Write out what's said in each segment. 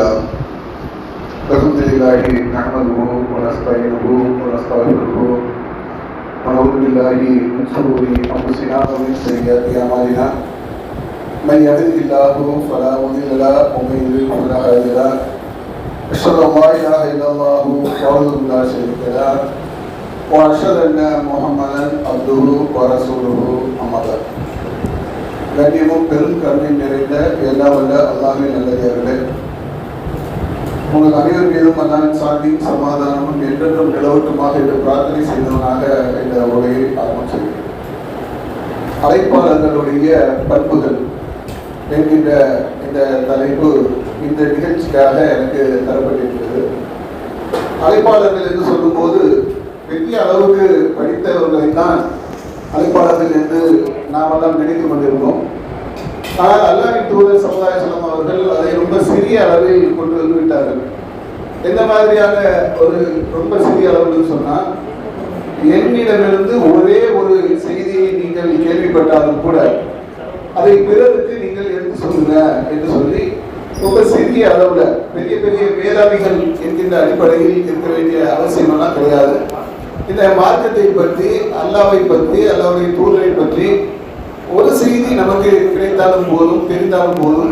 لله الحمد لله نحمده ونستعينه ونستغفره ونعوذ بالله من شرور انفسنا ومن سيئات اعمالنا من يهده الله فلا مضل له ومن يضلل فلا هادي له اشهد ان لا اله الا الله وحده لا شريك له واشهد ان محمدا عبده ورسوله اما بعد கண்ணியமும் பெரும் கருணை நிறைந்த எல்லா வல்ல அல்லாஹின் நல்லதார்களே உங்கள் அனைவர் மீதும் அல்லாவின் சாந்தியும் சமாதானமும் என்றென்றும் நிலவட்டுமாக என்று பிரார்த்தனை செய்தவனாக இந்த உரையை ஆரம்பம் செய்கிறேன் அழைப்பாளர்களுடைய பண்புகள் என்கின்ற இந்த தலைப்பு இந்த நிகழ்ச்சிக்காக எனக்கு தரப்பட்டிருக்கிறது. அழைப்பாளர்கள் என்று சொல்லும்போது பெரிய அளவுக்கு படித்தவர்களை தான் அழைப்பாளர்கள் என்று நாமெல்லாம் நினைத்து கொண்டிருந்தோம். ஆனால் அல்லாவின் தூதர் சமுதாய செல்லம் அவர்கள் அதை ரொம்ப சிறிய அளவில் கொண்டு வந்து விட்டார்கள் எந்த மாதிரியான ஒரு ரொம்ப சிறிய அளவுன்னு சொன்னால் என்னிடமிருந்து ஒரே ஒரு செய்தியை நீங்கள் கேள்விப்பட்டாலும் கூட அதை பிறருக்கு நீங்கள் எடுத்து சொல்லுங்க என்று சொல்லி ரொம்ப சிறிய அளவுல பெரிய பெரிய மேதாவிகள் என்கின்ற அடிப்படையில் இருக்க வேண்டிய அவசியமெல்லாம் கிடையாது. இந்த மார்க்கத்தை பற்றி அல்லாவை பற்றி அல்லாவுடைய தூதரை பற்றி ஒரு செய்தி நமக்கு கிடைத்தாலும் போதும் தெரிந்தாலும் போதும்.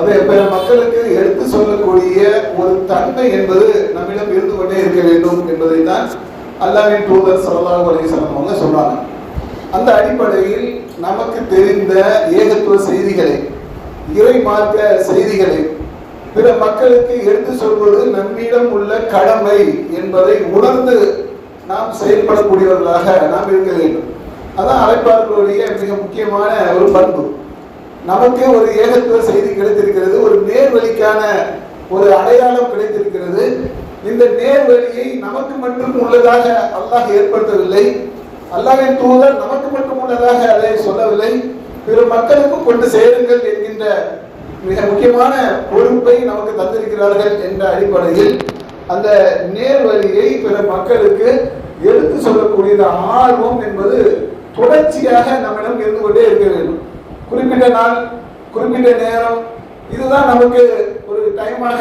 அதை பிற மக்களுக்கு எடுத்து சொல்லக்கூடிய ஒரு தன்மை என்பது நம்மிடம் இருந்து கொண்டே இருக்க வேண்டும் என்பதை தான் அல்லாவின் தூதர் சல்லாஹ் அலிசல்லாம் அவங்க சொல்றாங்க. அந்த அடிப்படையில் நமக்கு தெரிந்த ஏகத்துவ செய்திகளை இறை மார்க்க செய்திகளை பிற மக்களுக்கு எடுத்து சொல்வது நம்மிடம் உள்ள கடமை என்பதை உணர்ந்து நாம் செயல்படக்கூடியவர்களாக நாம் இருக்க வேண்டும். அதான் அழைப்பாளர்களுடைய மிக முக்கியமான ஒரு பண்பு. நமக்கு ஒரு ஏகத்துவ செய்தி கிடைத்திருக்கிறது ஒரு நேர்வழிக்கான ஒரு அடையாளம் கிடைத்திருக்கிறது. இந்த நேர்வழியை நமக்கு மட்டும் உள்ளதாக அல்லாஹ் ஏற்படுத்தவில்லை. அல்லாஹின் தூதர் நமக்கு மட்டும் உள்ளதாக அதை சொல்லவில்லை. பிற மக்களுக்கும் கொண்டு சேருங்கள் என்கின்ற மிக முக்கியமான பொறுப்பை நமக்கு தந்திருக்கிறார்கள் என்ற அடிப்படையில் அந்த நேர்வழியை பிற மக்களுக்கு எடுத்து சொல்லக்கூடிய ஆர்வம் என்பது தொடர்ச்சியாக நம்மிடம் இருந்து கொண்டே இருக்க வேண்டும். குறிப்பிட்ட நாள் குறிப்பிட்ட நேரம் இதுதான் நமக்கு ஒரு டைமாக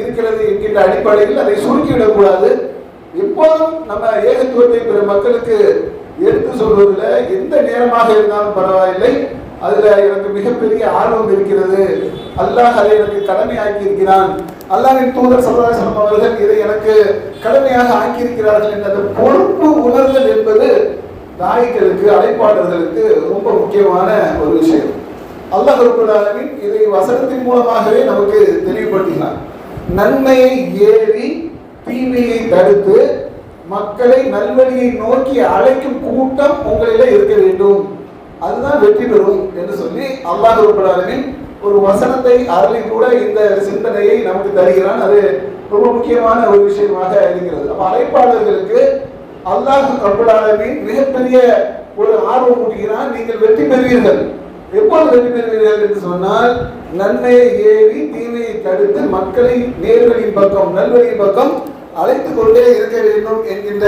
இருக்கிறது என்கின்ற அடிப்படையில் அதை சுருக்கிவிடக்கூடாது. எப்போதும் நம்ம ஏகத்துவத்தை பிற மக்களுக்கு எடுத்து சொல்வதில் எந்த நேரமாக இருந்தாலும் பரவாயில்லை. அதுல எனக்கு மிகப்பெரிய ஆர்வம் இருக்கிறது. அல்லாஹ் அதை எனக்கு கடமையாக்கி இருக்கிறான் அல்லாஹின் தூதர் சல்லாசலம் அவர்கள் இதை எனக்கு கடமையாக ஆக்கியிருக்கிறார்கள் என்ற பொறுப்பு உணர்தல் என்பது தாய்களுக்கு அழைப்பாளர்களுக்கு ரொம்ப முக்கியமான ஒரு விஷயம். அல்லாஹ் ரபுல்லாலமின் இதை வசனத்தின் மூலமாகவே நமக்கு தெளிவுபடுத்தினார். நன்மையை ஏறி தீமையை தடுத்து மக்களை நல்வழியை நோக்கி அழைக்கும் கூட்டம் உங்களில் இருக்க வேண்டும். அதுதான் வெற்றி பெறும் என்று சொல்லி அல்லாஹ் ரபுல்லாலமின் ஒரு வசனத்தை அருளி கூட இந்த சிந்தனையை நமக்கு தருகிறான். அது ரொம்ப முக்கியமான ஒரு விஷயமாக இருக்கிறது. அப்ப அழைப்பாளர்களுக்கு அல்லாஹ் ரபுல்லாலமின் மிகப்பெரிய ஒரு ஆர்வம் கூட்டுகிறான் நீங்கள் வெற்றி பெறுவீர்கள். எப்போது வெற்றி பெறுவீர்கள் என்று சொன்னால் நன்மையை ஏறி தீமையை தடுத்து மக்களை நேர்வழியின் பக்கம் நல்வழியின் பக்கம் அழைத்துக் கொண்டே இருக்க வேண்டும் என்கின்ற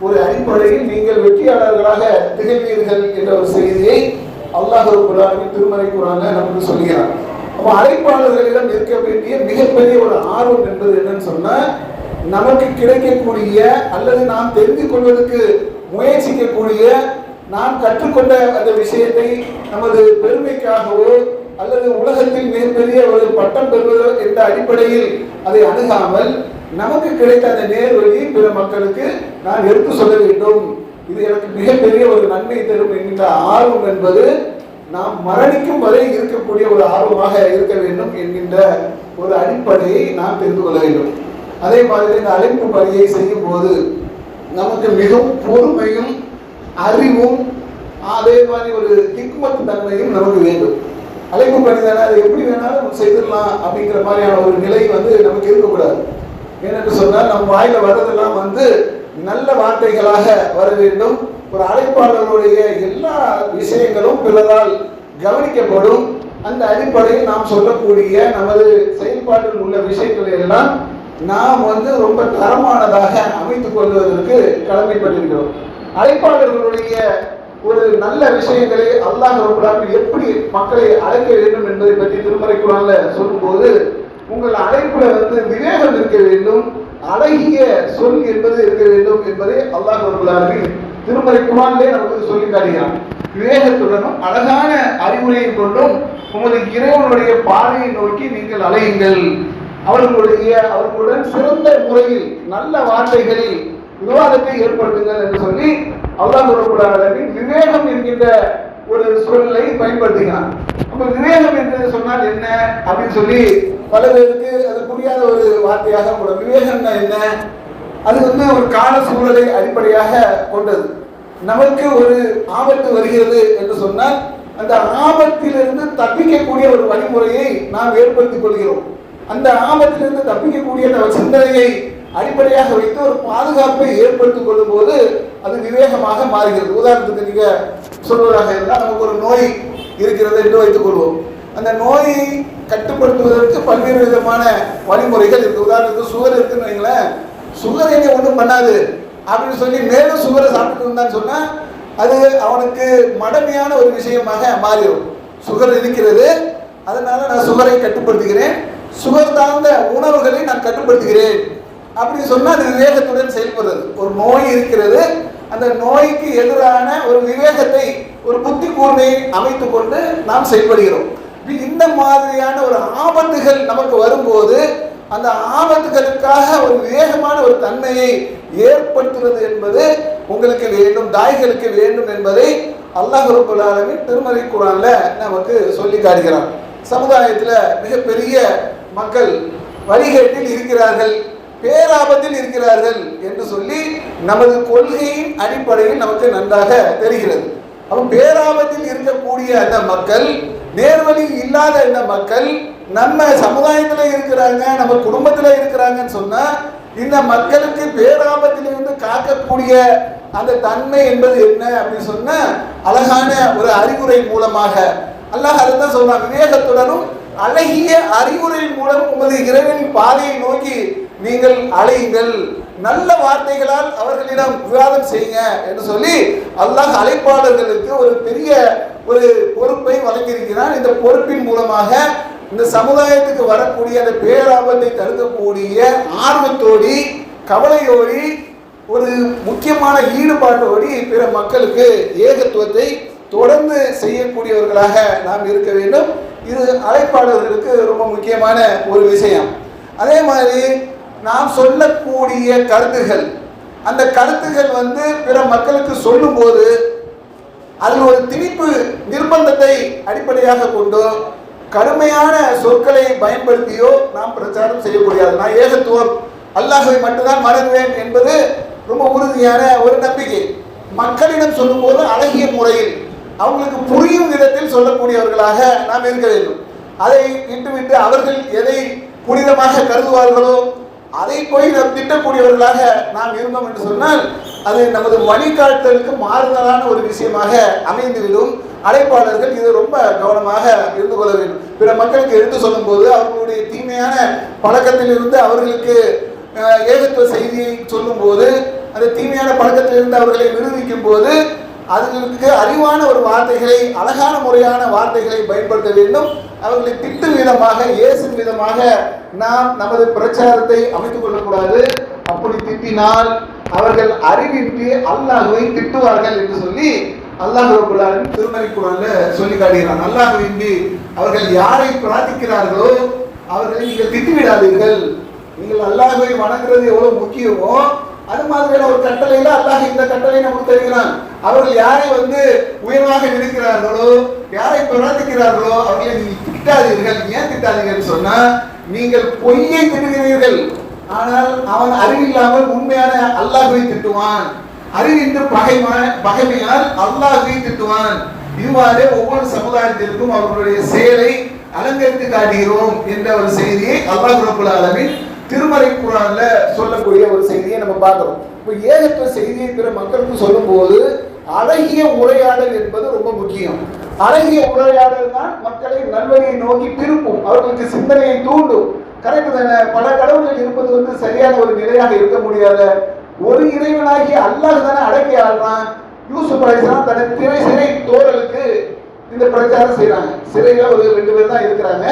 ஒரு அடிப்படையில் நீங்கள் வெற்றியாளர்களாக திகழ்வீர்கள் என்ற ஒரு செய்தியை அல்லாஹ் குரானின் திருமறை குரான நமக்கு சொல்கிறார் அப்போ அழைப்பாளர்களிடம் இருக்க வேண்டிய மிகப்பெரிய ஒரு ஆர்வம் என்பது என்னன்னு சொன்னால் நமக்கு கிடைக்கக்கூடிய அல்லது நாம் தெரிந்து கொள்வதற்கு முயற்சிக்கக்கூடிய நாம் கற்றுக்கொண்ட அந்த விஷயத்தை நமது பெருமைக்காகவோ அல்லது உலகத்தில் மிகப்பெரிய ஒரு பட்டம் பெறுவதோ என்ற அடிப்படையில் அதை அணுகாமல் நமக்கு கிடைத்த அந்த நேர்வழி பிற மக்களுக்கு நான் எடுத்து சொல்ல வேண்டும். இது எனக்கு மிகப்பெரிய ஒரு நன்மை தரும் என்கின்ற ஆர்வம் என்பது நாம் மரணிக்கும் வரை இருக்கக்கூடிய ஒரு ஆர்வமாக இருக்க வேண்டும் என்கின்ற ஒரு அடிப்படையை நாம் தெரிந்து கொள்ள வேண்டும். அதே மாதிரி இந்த அழைப்பு பணியை செய்யும் போது நமக்கு மிகவும் பொறுமையும் அறிவும் அதே மாதிரி ஒரு திக்குமத்து தன்மையும் நமக்கு வேண்டும். அழைப்பு பணி தானே அதை எப்படி வேணாலும் செய்திடலாம் அப்படிங்கிற மாதிரியான ஒரு நிலை வந்து நமக்கு இருக்கக்கூடாது. ஏனென்று சொன்னால் நம் வாயில வர்றதெல்லாம் வந்து நல்ல வார்த்தைகளாக வர வேண்டும். ஒரு அழைப்பாளர்களுடைய எல்லா விஷயங்களும் பிறரால் கவனிக்கப்படும். அந்த அடிப்படையில் நாம் சொல்லக்கூடிய நமது செயல்பாட்டில் உள்ள விஷயங்களை எல்லாம் நாம் வந்து ரொம்ப தரமானதாக அமைத்துக் கொள்வதற்கு கடமைப்பட்டிருக்கிறோம். அழைப்பாளர்களுடைய ஒரு நல்ல விஷயங்களை அல்லாஹ் ரபுல்லாஹ் எப்படி மக்களை அழைக்க வேண்டும் என்பதை பற்றி திருமறை குரான்ல சொல்லும்போது உங்கள் அழைப்புல வந்து விவேகம் இருக்க வேண்டும் அழகிய சொல் என்பது இருக்க வேண்டும் என்பதை அல்லாஹ் ரபுல்லாலுமே திருமறை குரானிலே நமக்கு சொல்லி காட்டுகிறான். விவேகத்துடனும் அழகான அறிவுரையை கொண்டும் உமது இறைவனுடைய பாதையை நோக்கி நீங்கள் அலையுங்கள். அவர்களுடைய அவர்களுடன் சிறந்த முறையில் நல்ல வார்த்தைகளில் விவாதத்தை ஏற்படுத்துங்கள் என்று சொல்லி அல்லாஹ் சொல்லக்கூடாது விவேகம் என்கின்ற ஒரு சொல்லை பயன்படுத்துகிறான். அப்ப விவேகம் என்று சொன்னால் என்ன அப்படின்னு சொல்லி பல பேருக்கு அது புரியாத ஒரு வார்த்தையாக கூட விவேகம்னா என்ன? அது வந்து ஒரு கால சூழலை அடிப்படையாக கொண்டது. நமக்கு ஒரு ஆபத்து வருகிறது என்று சொன்னால் அந்த ஆபத்திலிருந்து தப்பிக்கக்கூடிய ஒரு வழிமுறையை நாம் ஏற்படுத்திக் கொள்கிறோம். அந்த ஆபத்திலிருந்து தப்பிக்கக்கூடிய நம்ம சிந்தனையை அடிப்படையாக வைத்து ஒரு பாதுகாப்பை ஏற்படுத்திக் கொள்ளும் போது அது விவேகமாக மாறுகிறது. உதாரணத்துக்கு நீங்க சொல்வதாக இருந்தால் நமக்கு ஒரு நோய் இருக்கிறது என்று வைத்துக் கொள்வோம். அந்த நோயை கட்டுப்படுத்துவதற்கு பல்வேறு விதமான வழிமுறைகள் இருக்கு. உதாரணத்துக்கு சுகர் இருக்குன்னு வைங்களேன். சுகர் எங்க ஒன்றும் பண்ணாது. அப்படின்னு சொல்லி மேலும் சுகரை சாப்பிட்டு இருந்தான்னு சொன்னா அது அவனுக்கு மடமையான ஒரு விஷயமாக மாறிடும். சுகர் இருக்கிறது. அதனால நான் சுகரை கட்டுப்படுத்துகிறேன். சுகத்தார்ந்த உணவுகளை நான் கட்டுப்படுத்துகிறேன். அப்படி சொன்னால் அது விவேகத்துடன் செயல்படுறது. ஒரு நோய் இருக்கிறது. அந்த நோய்க்கு எதிரான ஒரு விவேகத்தை ஒரு புத்தி கூர்மையை அமைத்து கொண்டு நாம் செயல்படுகிறோம். இந்த மாதிரியான ஒரு ஆபத்துகள் நமக்கு வரும்போது அந்த ஆபத்துகளுக்காக ஒரு விவேகமான ஒரு தன்மையை ஏற்படுத்துவது என்பது உங்களுக்கு வேண்டும் தாய்களுக்கு வேண்டும் என்பதை அல்லாஹ் ரபுல் திருமலை திருமறை குரான்ல நமக்கு சொல்லி காட்டுகிறான். சமுதாயத்தில் மிகப்பெரிய மக்கள் வழிகேட்டில் இருக்கிறார்கள் பேராபத்தில் இருக்கிறார்கள் என்று சொல்லி நமது கொள்கையின் அடிப்படையில் நமக்கு நன்றாக தெரிகிறது. அப்ப பேராபத்தில் இருக்கக்கூடிய அந்த மக்கள் நேர்வழி இல்லாத இந்த மக்கள் நம்ம சமுதாயத்தில் இருக்கிறாங்க நம்ம குடும்பத்தில் இருக்கிறாங்கன்னு சொன்னா இந்த மக்களுக்கு பேராபத்திலிருந்து காக்கக்கூடிய அந்த தன்மை என்பது என்ன அப்படின்னு சொன்னால் அழகான ஒரு அறிவுரை மூலமாக. அல்லாஹ் அதுதான் சொல்றான் விவேகத்துடனும் அழகிய அறிவுரை மூலம் உமது இறைவனின் பாதையை நோக்கி நீங்கள் அழையுங்கள் நல்ல வார்த்தைகளால் அவர்களிடம் விவாதம் செய்யுங்க என்று சொல்லி அல்லாஹ் அழைப்பாளர்களுக்கு ஒரு பெரிய ஒரு பொறுப்பை வழங்கியிருக்கிறான் இந்த பொறுப்பின் மூலமாக இந்த சமுதாயத்துக்கு வரக்கூடிய அந்த பேராபத்தை தடுக்கக்கூடிய ஆர்வத்தோடி கவலையோடி ஒரு முக்கியமான ஈடுபாட்டோடி பிற மக்களுக்கு ஏகத்துவத்தை தொடர்ந்து செய்யக்கூடியவர்களாக நாம் இருக்க வேண்டும். இது அழைப்பாளர்களுக்கு ரொம்ப முக்கியமான ஒரு விஷயம். அதே மாதிரி நாம் சொல்லக்கூடிய கருத்துகள். அந்த கருத்துகள் வந்து பிற மக்களுக்கு சொல்லும்போது அதில் ஒரு திணிப்பு நிர்பந்தத்தை அடிப்படையாக கொண்டோ கடுமையான சொற்களை பயன்படுத்தியோ நாம் பிரச்சாரம் செய்யக்கூடியது. நான் ஏகத்துவம். அல்லாஹை மட்டும்தான் மறந்துவேன் என்பது ரொம்ப உறுதியான ஒரு நம்பிக்கை. மக்களிடம் சொல்லும்போது அழகிய முறையில் அவங்களுக்கு புரியும் விதத்தில் சொல்லக்கூடியவர்களாக நாம் இருக்க வேண்டும். அதை விட்டுவிட்டு அவர்கள் எதை புனிதமாக கருதுவார்களோ அதை போய் நாம் திட்டக்கூடியவர்களாக நாம் இருந்தோம் என்று சொன்னால் அது நமது வழிகாட்டலுக்கு மாறுதலான ஒரு விஷயமாக அமைந்துவிடும். அழைப்பாளர்கள் இது ரொம்ப கவனமாக இருந்து கொள்ள வேண்டும். பிற மக்களுக்கு எடுத்து சொல்லும்போது அவர்களுடைய தீமையான பழக்கத்திலிருந்து அவர்களுக்கு ஏகத்துவ செய்தியை சொல்லும்போது அந்த தீமையான பழக்கத்திலிருந்து அவர்களை நிரூபிக்கும் போது அதுகளுக்கு அறிவான ஒரு வார்த்தைகளை அழகான முறையான வார்த்தைகளை பயன்படுத்த வேண்டும். அவர்களை திட்டும் விதமாக இயேசும் விதமாக நாம் நமது பிரச்சாரத்தை அமைத்துக் கொள்ளக்கூடாது. அப்படி திட்டினால் அவர்கள் அறிவின்றி அல்லாஹுவை திட்டுவார்கள் என்று சொல்லி அல்லாஹ் ரபுல்லாலும் திருமறை சொல்லி காட்டுகிறான். அல்லாஹுவின்றி அவர்கள் யாரை பிரார்த்திக்கிறார்களோ அவர்களை நீங்கள் திட்டிவிடாதீர்கள். நீங்கள் அல்லாஹுவை வணங்குறது எவ்வளவு முக்கியமோ அது மாதிரியான ஒரு கட்டளையில அல்லாஹ் இந்த கட்டளை நமக்கு தருகிறான். அவர்கள் யாரை வந்து உயர்வாக நினைக்கிறார்களோ யாரை பிரார்த்திக்கிறார்களோ அவர்களை நீங்கள் திட்டாதீர்கள். ஏன் திட்டாதீர்கள் சொன்னா நீங்கள் பொய்யை திட்டுகிறீர்கள். ஆனால் அவன் அறிவில்லாமல் உண்மையான அல்லாஹுவை திட்டுவான். அறிவின்று பகைமா பகைமையால் அல்லாஹுவை திட்டுவான். இவ்வாறு ஒவ்வொரு சமுதாயத்திற்கும் அவர்களுடைய செயலை அலங்கரித்து காட்டுகிறோம் என்ற ஒரு செய்தியை அல்லாஹ் ரபுல் ஆலமீன் திருமறை குரான்ல சொல்லக்கூடிய ஒரு செய்தியை நம்ம பார்க்கிறோம். இப்போ ஏகத்துவ செய்தியை பிற மக்களுக்கு சொல்லும்போது அழகிய உரையாடல் என்பது ரொம்ப முக்கியம். அழகிய உரையாடல் தான் மக்களை நல்வழியை நோக்கி திருப்பும் அவர்களுக்கு சிந்தனையை தூண்டும். கரெக்ட் தானே? பல கடவுள்கள் இருப்பது வந்து சரியான ஒரு நிலையாக இருக்க முடியாத ஒரு இறைவனாகி அல்லாஹ் தானே அடக்கி ஆடுறான் யூசுப் அலிஸ்லாம் தனது திரை சிறை தோழலுக்கு இந்த பிரச்சாரம் செய்யறாங்க சிறையில ஒரு ரெண்டு பேர் தான் இருக்கிறாங்க.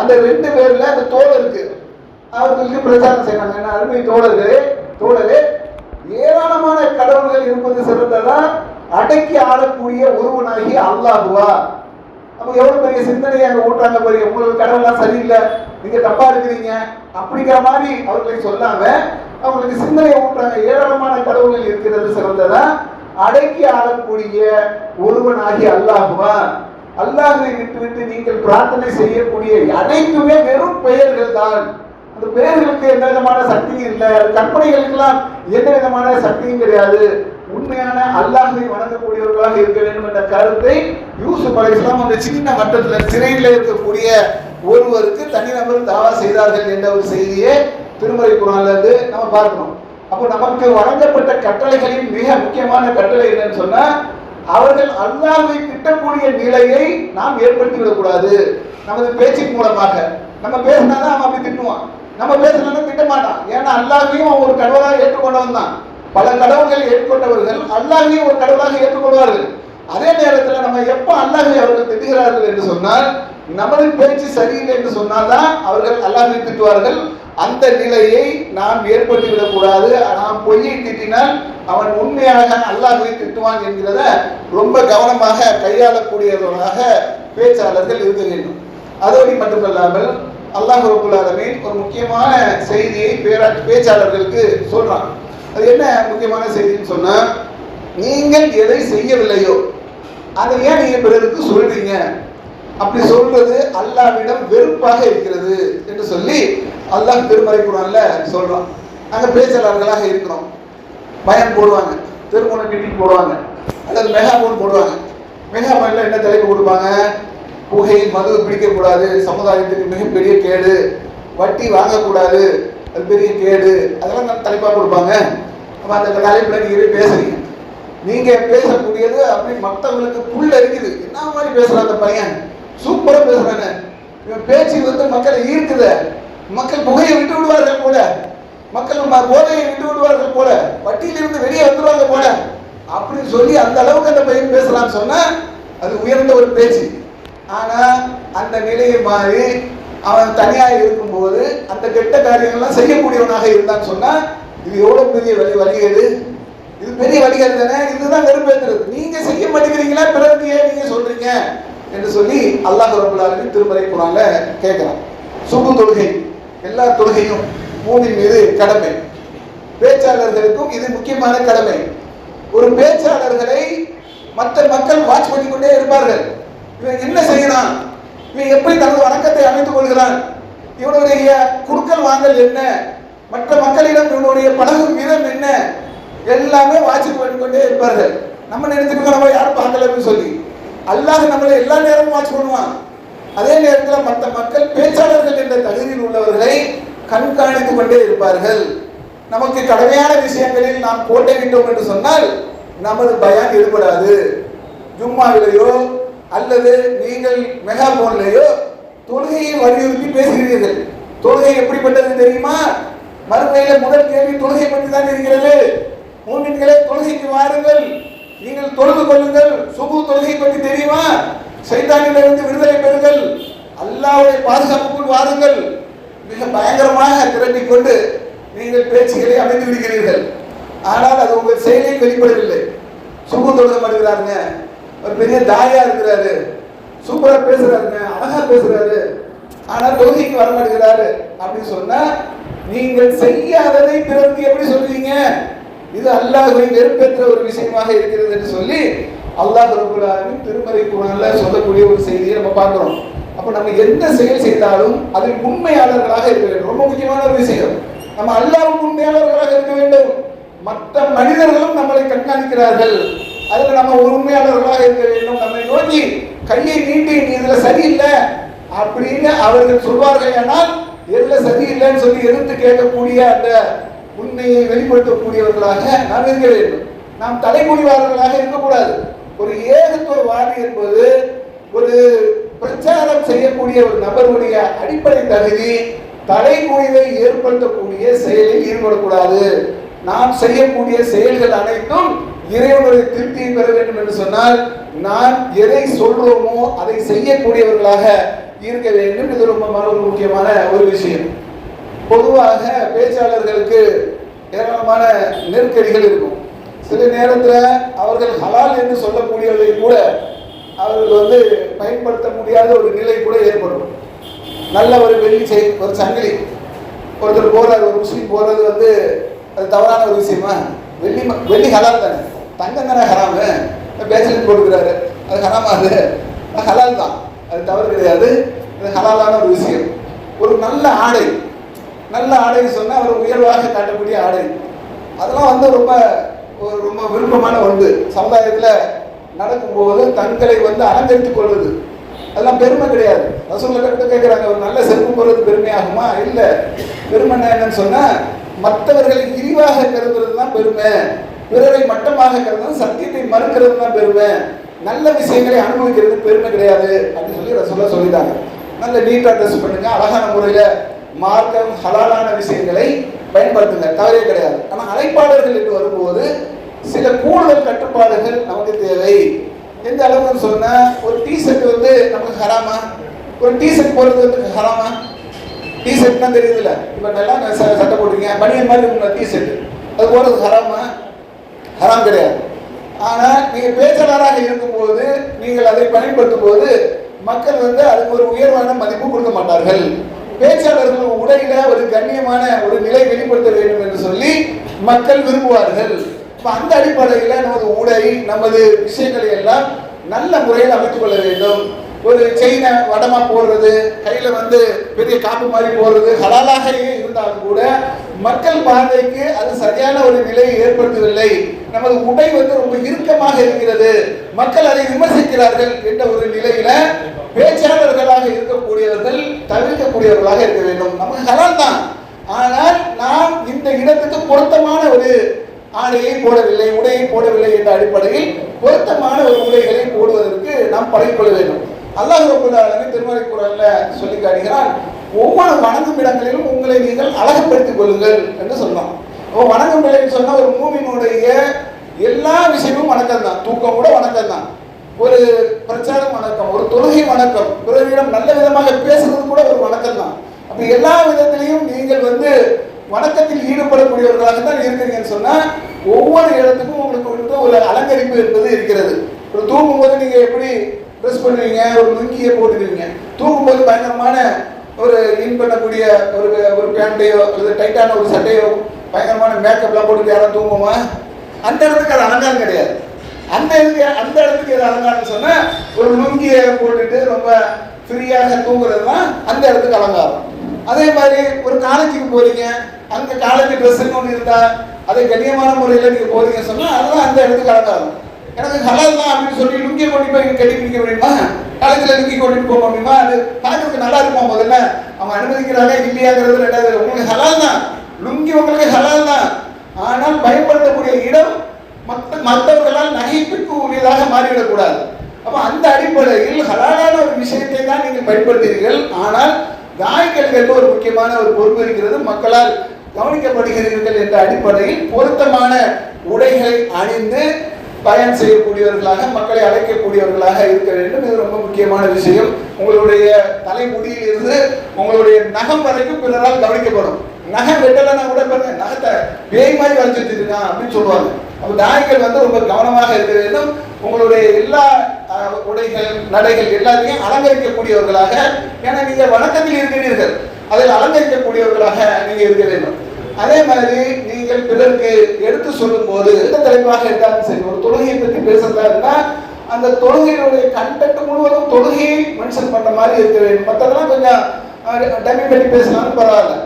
அந்த ரெண்டு பேர்ல அந்த தோல் அவர்களுக்கு பிரச்சாரம் செய்யணும். என்ன அருமை தோழர்களே தோழரே ஏராளமான கடவுள்கள் இருப்பது சிறந்ததா? அடக்கி ஆளக்கூடிய ஒருவனாகி அல்லாஹுவா. அப்ப எவ்வளவு பெரிய சிந்தனையை அங்க ஊட்டுறாங்க பாருங்க. உங்களுக்கு கடவுள்லாம் சரியில்லை. நீங்க தப்பா இருக்கிறீங்க. அப்படிங்கிற மாதிரி அவர்களை சொல்லாம அவங்களுக்கு சிந்தனையை ஊட்டுறாங்க. ஏராளமான கடவுள்கள் இருக்கிறது சிறந்ததா? அடக்கி ஆளக்கூடிய ஒருவனாகி அல்லாஹுவா. அல்லாஹை விட்டு விட்டு நீங்கள் பிரார்த்தனை செய்யக்கூடிய அனைத்துமே வெறும் பெயர்கள் தான். அந்த பேர்களுக்கு எந்த விதமான சக்தியும் இல்லை. கற்பனைகளுக்கெல்லாம் எந்த விதமான சக்தியும் கிடையாது. உண்மையான அல்லாஹை வணங்கக்கூடியவர்களாக இருக்க வேண்டும் என்ற கருத்தை யூசுப் அலைஹிஸ்ஸலாம் அந்த சின்ன மட்டத்தில் சிறையில் இருக்கக்கூடிய ஒருவருக்கு தனிநபர் தாவா செய்தார்கள் என்ற ஒரு செய்தியை திருமறை குரான்ல இருந்து நம்ம பார்க்கணும். அப்போ நமக்கு வழங்கப்பட்ட கட்டளைகளின் மிக முக்கியமான கட்டளை என்னன்னு சொன்னா அவர்கள் அல்லாஹ்வை திட்டக்கூடிய நிலையை நாம் ஏற்படுத்தி விடக்கூடாது நமது பேச்சின் மூலமாக. நம்ம பேசினாதான் அவன் அப்படி திட்டுவான். நம்ம பேசினா திட்ட மாட்டான். ஏன்னா அல்லாஹையும் அவன் ஒரு கடவுளாக ஏற்றுக்கொண்டவன் தான். பல கடவுள்கள் ஏற்றுக்கொண்டவர்கள் அல்லாஹையும் ஒரு கடவுளாக ஏற்றுக்கொள்வார்கள். அதே நேரத்தில் நம்ம எப்போ அல்லாஹை அவர்கள் திட்டுகிறார்கள் என்று சொன்னால் நமது பேச்சு சரியில்லை என்று சொன்னால்தான் அவர்கள் அல்லாஹை திட்டுவார்கள். அந்த நிலையை நாம் ஏற்படுத்தி கூடாது. நாம் பொய்யை திட்டினால் அவன் உண்மையாக அல்லாஹை திட்டுவான் என்கிறத ரொம்ப கவனமாக கையாளக்கூடியவர்களாக பேச்சாளர்கள் இருக்க வேண்டும். அதோடு மட்டுமல்லாமல் அல்லாஹ் ரபுல் ஆலமீன் ஒரு முக்கியமான செய்தியை பேரா பேச்சாளர்களுக்கு சொல்றான். அது என்ன முக்கியமான செய்தின்னு சொன்னா நீங்கள் எதை செய்யவில்லையோ அதை ஏன் நீங்க பிறருக்கு சொல்றீங்க? அப்படி சொல்றது அல்லாவிடம் வெறுப்பாக இருக்கிறது என்று சொல்லி அல்லாஹ் திருமறை குரான்ல சொல்றான். அங்க பேச்சாளர்களாக இருக்கிறோம். பயம் போடுவாங்க. திருமண மீட்டிங் போடுவாங்க. அல்லது மெகாபோன் போடுவாங்க. மெகாபோன்ல என்ன தலைப்பு கொடுப்பாங்க? புகை மது பிடிக்கக்கூடாது சமுதாயத்துக்கு மிகப்பெரிய கேடு வட்டி வாங்கக்கூடாது அது பெரிய கேடு அதெல்லாம் நம்ம கொடுப்பாங்க. அப்ப அந்த தலைப்பில் நீங்கள் பேசுறீங்க. நீங்க பேசக்கூடியது அப்படி மற்றவங்களுக்கு புல் இருக்குது என்ன மாதிரி பேசுறான் அந்த பையன்? சூப்பராக பேசுறானே. இவன் பேச்சு வந்து மக்களை ஈர்க்குத. மக்கள் புகையை விட்டு விடுவார்கள் போல. மக்கள் ம- போதையை விட்டு விடுவார்கள் போல. வட்டியிலிருந்து வெளியே வந்துடுவாங்க போல. அப்படின்னு சொல்லி அந்த அளவுக்கு அந்த பையன் பேசலாம்னு சொன்னா அது உயர்ந்த ஒரு பேச்சு. ஆனா அந்த நிலையை மாறி அவன் தனியாக இருக்கும்போது அந்த கெட்ட காரியங்கள்லாம் செய்யக்கூடியவனாக இருந்தான்னு சொன்னா இது எவ்வளவு பெரிய வழி வழிகேடு? இது பெரிய வழிகேடு தானே? இதுதான் வெறுப்பேற்றுறது நீங்க செய்ய மாட்டேங்கிறீங்களா? பிறகு ஏன் நீங்க சொல்றீங்க என்று சொல்லி அல்லாஹ் ரபுல் திருமறை குரான்ல கேட்கிறான். சுகு தொழுகை. எல்லா தொழுகையும் மூணின் மீது கடமை. பேச்சாளர்களுக்கும் இது முக்கியமான கடமை. ஒரு பேச்சாளர்களை மற்ற மக்கள் வாட்ச் பண்ணிக்கொண்டே இருப்பார்கள். இவன் என்ன செய்யலாம் இவன் எப்படி தனது வணக்கத்தை அமைத்துக் கொள்கிறான்? இவனுடைய குறுக்கல் வாங்கல் என்ன? மற்ற மக்களிடம் இவனுடைய பழகும் விதம் என்ன? எல்லாமே வாட்சி பண்ணி கொண்டே இருப்பார்கள். நம்ம நினைச்சிருக்கோம் நம்ம யாரும் பார்க்கலன்னு சொல்லி. அல்லாஹ் நம்மளை எல்லா நேரமும் வாட்ச் பண்ணுவான் அதே நேரத்தில் மற்ற மக்கள் பேச்சாளர்கள் என்ற தகுதியில் உள்ளவர்களை கண்காணித்துக் கொண்டே இருப்பார்கள். நமக்கு கடுமையான விஷயங்களில் நாம் போட்டியிட்டோம் என்று சொன்னால் நமது பயம் ஈடுபடாது ஜும்மாவிலேயோ அல்லது நீங்கள் மெகா போன்லேயோ தொழுகையை வலியுறுத்தி பேசுகிறீர்கள். தொழுகை எப்படிப்பட்டது தெரியுமா? மறுமையில முதல் கேள்வி தொழுகை பற்றி தான் இருக்கிறது. மூமின்களே தொழுகைக்கு வாருங்கள். நீங்கள் தொழுது கொள்ளுங்கள். சுபு தொழுகை பற்றி தெரியுமா? சைத்தானிலிருந்து விடுதலை பெறுங்கள். அல்லாவுடைய பாதுகாப்புக்குள் வாருங்கள். மிக பயங்கரமாக திரட்டிக் கொண்டு நீங்கள் பேச்சுகளை அமைந்து விடுகிறீர்கள். ஆனால் அது உங்கள் செயலில் வெளிப்படவில்லை. சுபு தொழுக மாட்டுகிறாருங்க ஒரு பெரிய தாயா இருக்கிறாரு. சூப்பரா பேசுறாருங்க அழகா பேசுறாரு. ஆனால் தொகுதிக்கு வர மாட்டேங்கிறாரு. அப்படின்னு சொன்னா நீங்கள் செய்யாததை பிறருக்கு எப்படி சொல்றீங்க இது அல்லாஹ்வை வெறுப்பெற்ற ஒரு விஷயமாக இருக்கிறது என்று சொல்லி அல்லாஹ் ரபுல் திருமறை குரான்ல சொல்லக்கூடிய ஒரு செய்தியை நம்ம பார்க்கிறோம். அப்ப நம்ம எந்த செயல் செய்தாலும் அதில் உண்மையாளர்களாக இருக்க வேண்டும். ரொம்ப முக்கியமான ஒரு விஷயம். நம்ம அல்லாஹ்வுக்கு உண்மையாளர்களாக இருக்க வேண்டும். மற்ற மனிதர்களும் நம்மளை கண்காணிக்கிறார்கள். அதுக்கு நம்ம உண்மையாளர்களாக இருக்க வேண்டும். நம்மை நோக்கி கையை நீட்டி நீ இதுல சரியில்லை அப்படின்னு அவர்கள் சொல்வார்கள் ஆனால் எதுல சரியில்லைன்னு சொல்லி எதிர்த்து கேட்கக்கூடிய அந்த உண்மையை வெளிப்படுத்தக்கூடியவர்களாக நாம் இருக்க வேண்டும். நாம் தலைமுடிவாளர்களாக இருக்கக்கூடாது. ஒரு ஏகத்துவவாதி என்பது ஒரு பிரச்சாரம் செய்யக்கூடிய ஒரு நபருடைய அடிப்படை தகுதி தலைமுடிவை ஏற்படுத்தக்கூடிய செயலில் ஈடுபடக்கூடாது. நாம் செய்யக்கூடிய செயல்கள் அனைத்தும் இறைவனுடைய திருப்தியை பெற வேண்டும் என்று சொன்னால் நான் எதை சொல்றோமோ அதை செய்யக்கூடியவர்களாக இருக்க வேண்டும். இது ரொம்ப மன ஒரு முக்கியமான ஒரு விஷயம். பொதுவாக பேச்சாளர்களுக்கு ஏராளமான நெருக்கடிகள் இருக்கும். சில நேரத்தில் அவர்கள் ஹலால் என்று சொல்லக்கூடியவர்களை கூட அவர்கள் வந்து பயன்படுத்த முடியாத ஒரு நிலை கூட ஏற்படும். நல்ல ஒரு வெள்ளி செய் ஒரு சங்கிலி. ஒருத்தர் போறாரு ஒரு முஸ்லீம் போறது வந்து அது தவறான ஒரு விஷயமா? வெள்ளி ம- வெள்ளி ஹலால் தானே? தங்கம் தானே ஹராமு பேச்சலின் கொடுக்குறாரு அது ஹராமா அது ஹலால் தான். அது தவறு கிடையாது. அது ஹலாலான ஒரு விஷயம். ஒரு நல்ல ஆடை. நல்ல ஆடைன்னு சொன்னால் அவர் உயர்வாக காட்டக்கூடிய ஆடை. அதெல்லாம் வந்து ரொம்ப ஒரு ரொம்ப விருப்பமான ஒன்று. சமுதாயத்தில் நடக்கும்போது தங்களை வந்து அலங்கரித்துக் கொள்வது. அதெல்லாம் பெருமை கிடையாது. ரசூலில் கிட்ட கேட்குறாங்க ஒரு நல்ல செருப்பு போடுறது பெருமையாகுமா? இல்லை. பெருமை என்னன்னு சொன்னால் மற்றவர்களை இழிவாக கருதுறது தான் பெருமை. பிறரை மட்டமாக கருதும் சத்தியத்தை மறுக்கிறது தான் பெருமை. நல்ல விஷயங்களை அனுபவிக்கிறது பெருமை கிடையாது அப்படின்னு சொல்லி ரசோல்லா சொல்லிட்டாங்க. நல்ல நீட்டாக ட்ரெஸ் பண்ணுங்க அழகான முறையில் மார்க்கம் ஹலாலான விஷயங்களை பயன்படுத்துங்க. தவறே கிடையாது. ஆனால் அழைப்பாளர்கள் என்று வரும்போது சில கூடுதல் கட்டுப்பாடுகள் நமக்கு தேவை. எந்த அளவுக்கு சொன்னா ஒரு டிஷர்ட் வந்து நமக்கு ஹராமா? ஒரு டிஷர்ட் போடுறது வந்து ஹராமா? டிஷர்ட்னா தெரியுதுல்ல. இப்போ நல்லா சட்டை போடுறீங்க பனியன் மாதிரி உங்களை டி ஷர்ட் அது போடுறது ஹராமா? ஹராம் கிடையாது. ஆனால் நீங்கள் பேச்சாளராக இருக்கும்போது நீங்கள் அதை பயன்படுத்தும் போது மக்கள் வந்து அதுக்கு ஒரு உயர்வான மதிப்பு கொடுக்க மாட்டார்கள். பேச்சாளர்கள் உடையில ஒரு கண்ணியமான ஒரு நிலை வெளிப்படுத்த வேண்டும் என்று சொல்லி மக்கள் விரும்புவார்கள். இப்போ அந்த அடிப்படையில் நமது உடை நமது விஷயங்களை எல்லாம் நல்ல முறையில் அமைத்துக் கொள்ள வேண்டும். ஒரு செயினை வடமா போடுறது கையில வந்து பெரிய காப்பு மாதிரி போடுறது ஹலாலாக இருந்தாலும் கூட மக்கள் பார்வைக்கு அது சரியான ஒரு நிலையை ஏற்படுத்தவில்லை. நமது உடை வந்து ரொம்ப இறுக்கமாக இருக்கிறது. மக்கள் அதை விமர்சிக்கிறார்கள் என்ற ஒரு நிலையில பேச்சாளர்களாக இருக்கக்கூடியவர்கள் தவிர்க்கக்கூடியவர்களாக இருக்க வேண்டும். நமக்கு ஹலால் தான். ஆனால் நாம் இந்த இடத்துக்கு பொருத்தமான ஒரு ஆடையை போடவில்லை உடையை போடவில்லை என்ற அடிப்படையில் பொருத்தமான ஒரு உடைகளை போடுவதற்கு நாம் பழகிக்கொள்ள வேண்டும். அல்லாஹ் ரபுல்லாலுமே திருமறை குரல்ல சொல்லி காட்டுகிறான் ஒவ்வொரு வணங்கும் இடங்களிலும் உங்களை நீங்கள் அழகுபடுத்திக் கொள்ளுங்கள் என்று சொன்னான் அப்போ வணங்கும் நிலைன்னு சொன்னால் ஒரு மூவினுடைய எல்லா விஷயமும் வணக்கம் தான். தூக்கம் கூட வணக்கம் தான். ஒரு பிரச்சாரம் வணக்கம் ஒரு தொழுகை வணக்கம் பிறரிடம் நல்ல விதமாக பேசுறது கூட ஒரு வணக்கம் தான். அப்போ எல்லா விதத்திலையும் நீங்கள் வந்து வணக்கத்தில் ஈடுபடக்கூடியவர்களாக தான் இருக்கிறீங்கன்னு சொன்னால் ஒவ்வொரு இடத்துக்கும் உங்களுக்கு வந்து ஒரு அலங்கரிப்பு என்பது இருக்கிறது. ஒரு தூங்கும்போது நீங்கள் எப்படி ட்ரெஸ் பண்ணுவீங்க ஒரு லுங்கியை போட்டுக்குவீங்க. தூங்கும்போது பயங்கரமான ஒரு இன் பண்ணக்கூடிய ஒரு ஒரு பேண்ட்டையோ அல்லது டைட்டான ஒரு சட்டையோ பயங்கரமான மேக்கப்லாம் போட்டுட்டு யாரும் தூங்குமா அந்த இடத்துக்கு அது அலங்காரம் கிடையாது. அந்த இடத்துக்கு அந்த இடத்துக்கு எது அலங்காரம் சொன்னால் ஒரு லுங்கியை போட்டுட்டு ரொம்ப ஃப்ரீயாக தூங்குறது தான் அந்த இடத்துக்கு அலங்காரம். அதே மாதிரி ஒரு காலேஜுக்கு போகிறீங்க அங்கே காலேஜ் ட்ரெஸ்ஸுன்னு ஒன்று இருந்தால் அதை கண்ணியமான முறையில் நீங்கள் போகிறீங்க சொன்னால் அதுதான் அந்த இடத்துக்கு அலங்காரம். எனக்கு ஹலால் தான் அப்படின்னு சொல்லி லுங்கியை கொண்டு போய் கட்டி பிடிக்க முடியுமா? காலேஜில் லுங்கி கொண்டு போக முடியுமா? அது பார்க்கறதுக்கு நல்லா இருக்குமா முதல்ல? அவன் அனுமதிக்கிறாங்க இல்லையாங்கிறது ரெண்டாவது உங்களுக்கு ஹலால் தான். லுங்கி உங்களுக்கு ஹலால் தான். ஆனால் பயன்படுத்தக்கூடிய இடம் மற்ற மற்றவர்களால் நகைப்புக்கு உரியதாக மாறிவிடக்கூடாது. அப்போ அந்த அடிப்படையில் ஹலாலான ஒரு விஷயத்தை தான் நீங்கள் பயன்படுத்துகிறீர்கள். ஆனால் தாய்களுக்கு ஒரு முக்கியமான ஒரு பொறுப்பு இருக்கிறது? மக்களால் கவனிக்கப்படுகிறீர்கள் என்ற அடிப்படையில் பொருத்தமான உடைகளை அணிந்து பயன் செய்யக்கூடியவர்களாக மக்களை அழைக்கக்கூடியவர்களாக இருக்க வேண்டும். இது ரொம்ப முக்கியமான விஷயம். உங்களுடைய தலைமுடியில் இருந்து உங்களுடைய நகம் வரைக்கும் பிறரால் கவனிக்கப்படும். நகம் வெட்டலைன்னா கூட பாருங்க நகத்தை பேய் மாதிரி வளைச்சு வச்சிருக்கான் அப்படின்னு சொல்லுவாங்க. அப்போ நாய்கள் வந்து ரொம்ப கவனமாக இருக்க வேண்டும். உங்களுடைய எல்லா உடைகள் நடைகள் எல்லாத்தையும் அலங்கரிக்கக்கூடியவர்களாக ஏன்னா நீங்கள் வணக்கத்தில் இருக்கிறீர்கள். அதில் அலங்கரிக்கக்கூடியவர்களாக நீங்கள் இருக்க வேண்டும். அதே மாதிரி நீங்கள் பிறருக்கு எடுத்து சொல்லும் போது எந்த தலைப்பாக இருந்தாலும் சரி ஒரு தொழுகையை பற்றி பேசுறதா இருந்தா அந்த தொழுகையினுடைய கண்டென்ட் முழுவதும் தொழுகையை மென்ஷன் பண்ற மாதிரி இருக்க வேண்டும். மற்றதெல்லாம் கொஞ்சம் டம்மி பண்ணி பேசினாலும் பரவாயில்ல.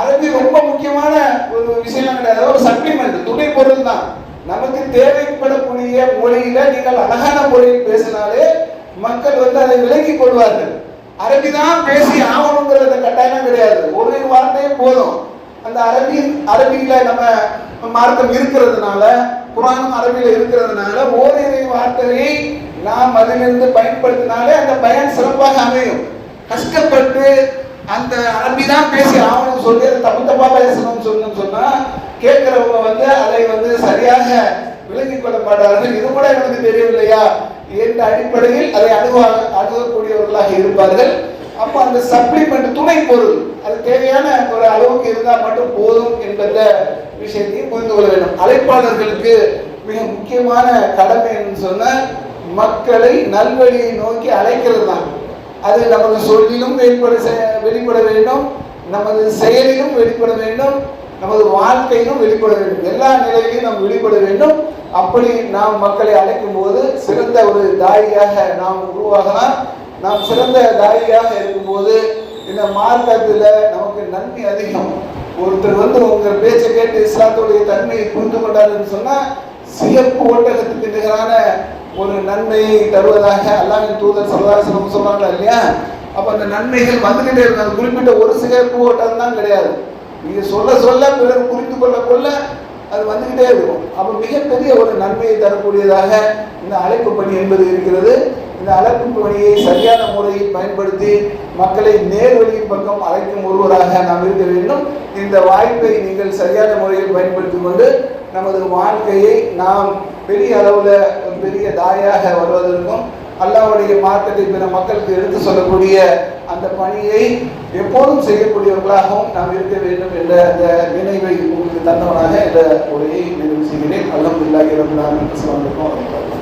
அரபி ரொம்ப முக்கியமான ஒரு விஷயம் கிடையாது. ஒரு சப்ளிமெண்ட் துணை பொருள் தான். நமக்கு தேவைப்படக்கூடிய மொழியில நீங்கள் அழகான மொழியில் பேசினாலே மக்கள் வந்து அதை விலகிக் கொள்வார்கள். அரபி தான் பேசி ஆகணுங்கிறது கட்டாயம் கிடையாது. ஒரு வார்த்தையே போதும். அந்த அரபி அரபியில நம்ம மார்க்கம் இருக்கிறதுனால குரானும் அரபியில இருக்கிறதுனால ஓரிரு வார்த்தையை நாம் அதிலிருந்து பயன்படுத்தினாலே அந்த பயன் சிறப்பாக அமையும். கஷ்டப்பட்டு அந்த அரபி தான் பேசி ஆகணும்னு சொல்லி அதை தப்பு தப்பா பேசணும்னு சொல்லணும்னு சொன்னா கேட்கிறவங்க வந்து அதை வந்து சரியாக விளங்கி கொள்ள மாட்டார்கள். இது கூட எனக்கு தெரியவில்லையா? என்ற அடிப்படையில் அதை அணுக அணுகக்கூடியவர்களாக இருப்பார்கள். அப்போ அந்த சப்ளிமெண்ட் துணை பொருள் அது தேவையான ஒரு அளவுக்கு இருந்தால் மட்டும் போதும் என்பத விஷயத்தையும் புரிந்து கொள்ள வேண்டும். அழைப்பாளர்களுக்கு மிக முக்கியமான கடமை என்று சொன்ன மக்களை நல்வழியை நோக்கி அழைக்கிறது தான். அது நமது சொல்லிலும் வெளிப்பட செ- வெளிப்பட வேண்டும் நமது செயலிலும் வெளிப்பட வேண்டும் நமது வாழ்க்கையிலும் வெளிப்பட வேண்டும். எல்லா நிலையிலும் நாம் வெளிப்பட வேண்டும். அப்படி நாம் மக்களை அழைக்கும் போது சிறந்த ஒரு தாயாக நாம் உருவாகலாம். நாம் சிறந்த தாயியாக இருக்கும்போது இந்த மார்க்கத்தில் நமக்கு நன்மை அதிகம். ஒருத்தர் வந்து உங்கள் பேச்சை கேட்டு இஸ்லாத்துடைய தன்மையை புரிந்து கொண்டாருன்னு சொன்னால் சிகப்பு ஓட்டகத்துக்கு நிகரான ஒரு நன்மையை தருவதாக அல்லாவின் தூதர் சல்லாசனம் சொல்றாங்க இல்லையா? அப்போ அந்த நன்மைகள் வந்துகிட்டே இருக்கும். அது குறிப்பிட்ட ஒரு சிகப்பு ஓட்டம் தான் கிடையாது. நீங்கள் சொல்ல சொல்ல பிறர் புரிந்து கொள்ள கொள்ள அது வந்துகிட்டே இருக்கும். அப்போ மிகப்பெரிய ஒரு நன்மையை தரக்கூடியதாக இந்த அழைப்பு பணி என்பது இருக்கிறது. இந்த அழைக்கும் பணியை சரியான முறையில் பயன்படுத்தி மக்களை நேர்வழியின் பக்கம் அழைக்கும் ஒருவராக நாம் இருக்க வேண்டும். இந்த வாய்ப்பை நீங்கள் சரியான முறையில் பயன்படுத்தி கொண்டு நமது வாழ்க்கையை நாம் பெரிய அளவில் பெரிய தாயாக வருவதற்கும் அல்லாவுடைய மார்க்கத்தை பிற மக்களுக்கு எடுத்து சொல்லக்கூடிய அந்த பணியை எப்போதும் செய்யக்கூடியவர்களாகவும் நாம் இருக்க வேண்டும் என்ற அந்த நினைவை உங்களுக்கு தந்தவனாக இந்த உரையை நிறைவு செய்கிறேன். அல்லம் ரப்பில் ஆலமீன். அஸ்ஸலாமு